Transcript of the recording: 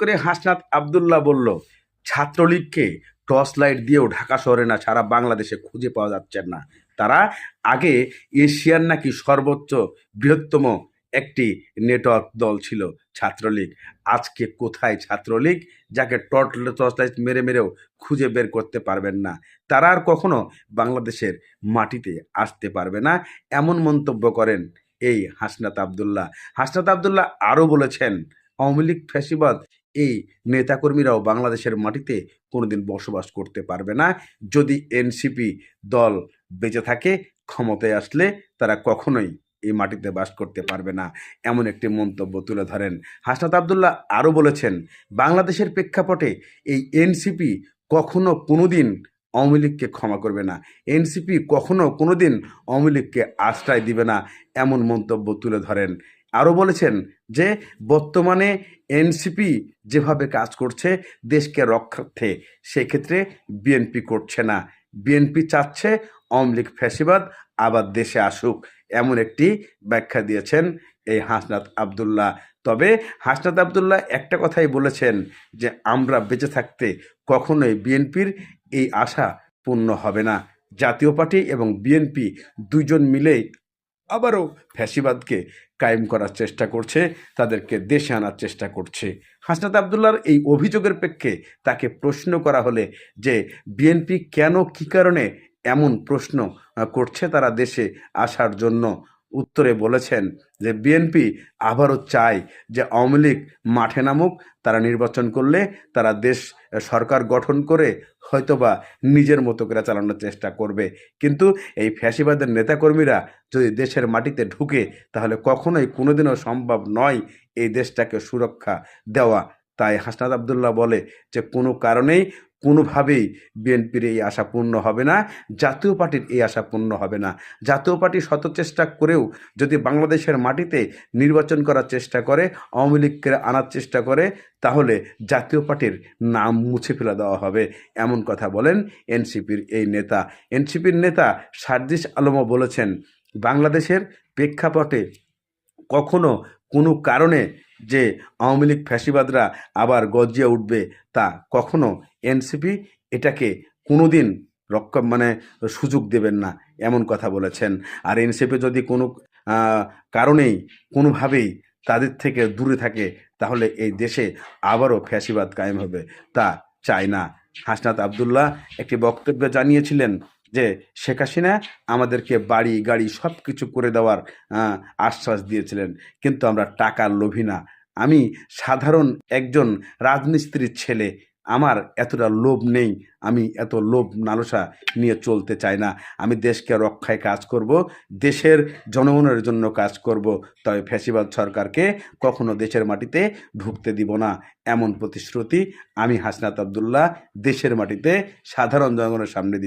করে হাসনাত আবদুল্লাহ বলল, ছাত্রলীগকে torch light দিয়েও ঢাকা শহরে না, সারা বাংলাদেশে খুঁজে পাওয়া যাচ্ছে না। তারা আগে এশিয়ার নাকি সর্বোচ্চ বৃহত্তম একটি নেটওয়ার্ক দল ছিল ছাত্রলীগ। আজকে কোথায় ছাত্রলীগ? যাকে টর্চ টর্চ লাইট মেরে মেরেও খুঁজে বের করতে পারবেন না। তারা আর কখনো বাংলাদেশের মাটিতে আসতে পারবে না, এমন মন্তব্য করেন এই হাসনাত আবদুল্লাহ। হাসনাত আবদুল্লাহ আরও বলেছেন, আওয়ামী লীগ ফ্যাসিবাদ এই নেতাকর্মীরাও বাংলাদেশের মাটিতে কোনোদিন বসবাস করতে পারবে না। যদি এনসিপি দল বেঁচে থাকে, ক্ষমতায় আসলে তারা কখনোই এই মাটিতে বাস করতে পারবে না। এমন একটি মন্তব্য তুলে ধরেন হাসনাত আবদুল্লাহ। আরও বলেছেন, বাংলাদেশের প্রেক্ষাপটে এই এনসিপি কখনো কোনোদিন আওয়ামী লীগকে ক্ষমা করবে না। এনসিপি কখনো কোনোদিন আওয়ামী লীগকে আশ্রয় দিবে না। এমন মন্তব্য তুলে ধরেন আরও বলেছেন যে বর্তমানে এনসিপি যেভাবে কাজ করছে, দেশকে রক্ষার্থে সেক্ষেত্রে বিএনপি করছে না। বিএনপি চাচ্ছে আওয়ামী লীগ ফ্যাসিবাদ, আবার দেশে আসুক, এমন একটি ব্যাখ্যা দিয়েছেন এই হাসনাত আবদুল্লাহ। তবে হাসনাত আবদুল্লাহ একটা কথাই বলেছেন যে আমরা বেঁচে থাকতে কখনোই বিএনপির এই আশা পূর্ণ হবে না। জাতীয় পার্টি এবং বিএনপি দুজন মিলেই আবারও ফ্যাসিবাদকে কায়েম করার চেষ্টা করছে, তাদেরকে দেশে আনার চেষ্টা করছে। হাসনাত আবদুল্লার এই অভিযোগের প্রেক্ষে তাকে প্রশ্ন করা হলে যে বিএনপি কেন কী কারণে এমন প্রশ্ন করছে তারা দেশে আসার জন্য উত্তরে বলেছেন যে, বিএনপি আবারও চায় যে আওয়ামী লীগ মাঠে নামুক, তারা নির্বাচন করলে তারা দেশ সরকার গঠন করে হয়তোবা নিজের মতো করে চালানোর চেষ্টা করবে। কিন্তু এই ফ্যাসিবাদের নেতাকর্মীরা যদি দেশের মাটিতে ঢুকে, তাহলে কখনোই কোনোদিনও সম্ভব নয় এই দেশটাকে সুরক্ষা দেওয়া। তাই হাসনাত আবদুল্লাহ বলে যে, কোনো কারণেই কোনোভাবেই বিএনপির এই আশা পূর্ণ হবে না, জাতীয় পার্টির এই আশা পূর্ণ হবে না। জাতীয় পার্টি শত চেষ্টা করেও যদি বাংলাদেশের মাটিতে নির্বাচন করার চেষ্টা করে, আওয়ামী লীগকে আনার চেষ্টা করে, তাহলে জাতীয় পার্টির নাম মুছে ফেলে দেওয়া হবে, এমন কথা বলেন এনসিপির এই নেতা। এনসিপির নেতা সার্জিস আলমও বলেছেন, বাংলাদেশের প্রেক্ষাপটে কখনো কোনো কারণে যে আওয়ামী লীগ ফ্যাসিবাদরা আবার গজিয়ে উঠবে তা কখনো এনসিপি এটাকে কোনোদিন রক্ষা মানে সুযোগ দেবেন না, এমন কথা বলেছেন। আর এনসিপি যদি কোনো কারণেই কোনোভাবেই তাদের থেকে দূরে থাকে, তাহলে এই দেশে আবারও ফ্যাসিবাদ কায়েম হবে, তা চায় না। হাসনাত আবদুল্লাহ একটি বক্তব্য জানিয়েছিলেন যে শেখ হাসিনা আমাদেরকে বাড়ি, গাড়ি সব কিছু করে দেওয়ার আশ্বাস দিয়েছিলেন। কিন্তু আমরা টাকার লোভী না। আমি সাধারণ একজন রাজমিস্ত্রির ছেলে। আমার এতটা লোভ নেই। আমি এত লোভ নালসা নিয়ে চলতে চাই না। আমি দেশকে রক্ষায় কাজ করব, দেশের জনগণের জন্য কাজ করব। তবে ফ্যাসিবাদ সরকারকে কখনো দেশের মাটিতে ঢুকতে দিব না। এমন প্রতিশ্রুতি আমি হাসনাত আবদুল্লাহ দেশের মাটিতে সাধারণ জনগণের সামনে দিচ্ছি।